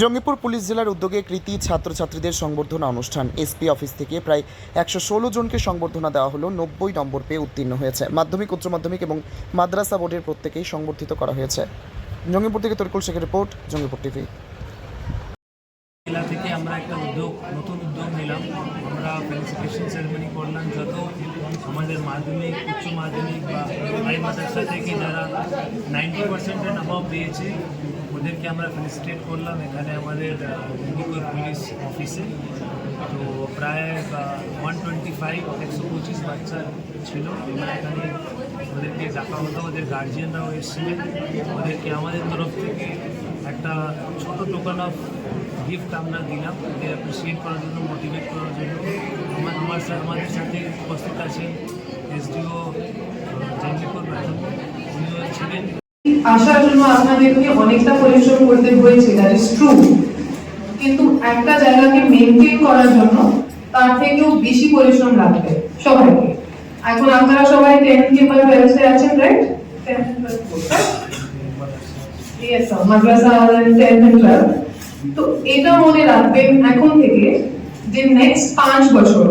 Jangipur police জেলার উদ্যোগে কৃতি ছাত্রছাত্রীদের সংবর্ধনা অনুষ্ঠান। এসপি অফিস থেকে প্রায় একশো ষোলো জনকে সংবর্ধনা দেওয়া হলো। নব্বই নম্বর পেয়ে উত্তীর্ণ হয়েছে। মাধ্যমিক, উচ্চ মাধ্যমিক এবং মাদ্রাসা বোর্ডের প্রত্যেকেই সংবর্ধিত করা হয়েছে। জঙ্গিপুর থেকে তরিকুল শেখের রিপোর্ট, জঙ্গিপুর টিভি। জেলা থেকে আমরা একটা উদ্যোগ, নতুন উদ্যোগ নিলাম। আমরা মাধ্যমিক, উচ্চ মাধ্যমিক বা হাই মাদ্রাসা থেকে যারা নাইনটি পার্সেন্টের নাম্বার পেয়েছে ওদেরকে আমরা ফেলিসিটেট করলাম এখানে আমাদের মেদিনীপুর পুলিশ অফিসে তো প্রায় ওয়ান টোয়েন্টি ফাইভ একশো পঁচিশ বাচ্চা ছিল। আমরা এখানে ওদেরকে ডাকা হতো, ওদের গার্জিয়ানরাও এসেছিলেন ওদেরকে আমাদের তরফ থেকে একটা ছোট টোকান অফ গিফট আমরা দিলাম। ওদের অ্যাপ্রিসিয়েট করার জন্য মোটিভেট করার জন্য। আমার আমার আমাদের সাথে উপস্থিত আছেন। এসডিও ছিলেন। আসার জন্য আপনাদেরকে অনেকটা পরিশ্রম করতে হয়েছে দ্যাট ইজ ট্রু কিন্তু একটা জায়গাকে মেনটেন করার জন্য তার থেকেও বেশি পরিশ্রম লাগবে সবাইকে। এখন আপনারা সবাই টেন্থ কিংবা টুয়েলথে আছেন রাইট ইয়েস মাদ্রাসা টুয়েলভ তো এটা মনে রাখবেন এখন থেকে যে নেক্সট পাঁচ বছর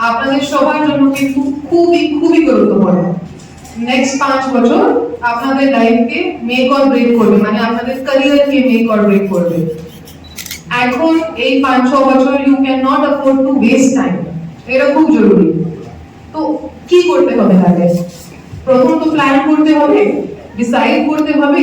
আপনাদের সবার জন্য কিন্তু খুবই খুবই গুরুত্বপূর্ণ নেক্সট পাঁচ বছর আপনাদের লাইফকে মেক অর ব্রেক করবে মানে আপনাদের ক্যারিয়ারকে মেক অর ব্রেক করবে এখন এই পাঁচ ছ বছর you can not afford to waste time এটা খুব জরুরি তো কি করতে হবে তাহলে প্রথম তো প্ল্যান করতে হবে ডিসাইড করতে হবে